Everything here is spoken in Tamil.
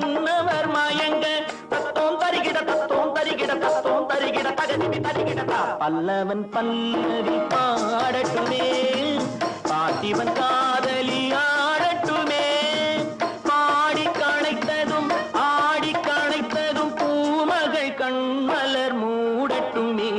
சொன்னவர் மாயங்க. தத்தோம் தருகிட தத்தோம் தருகிட தத்தோம் தருகிட தகதிமி தருகிடதா பல்லவன் பல்லவி பாடட்டுமே. பாட்டிவன் காதலி ஆடட்டுமே. பாடி கணைத்ததும் ஆடி கணைத்ததும் பூமகள் கண்மலர் மூடட்டுமே.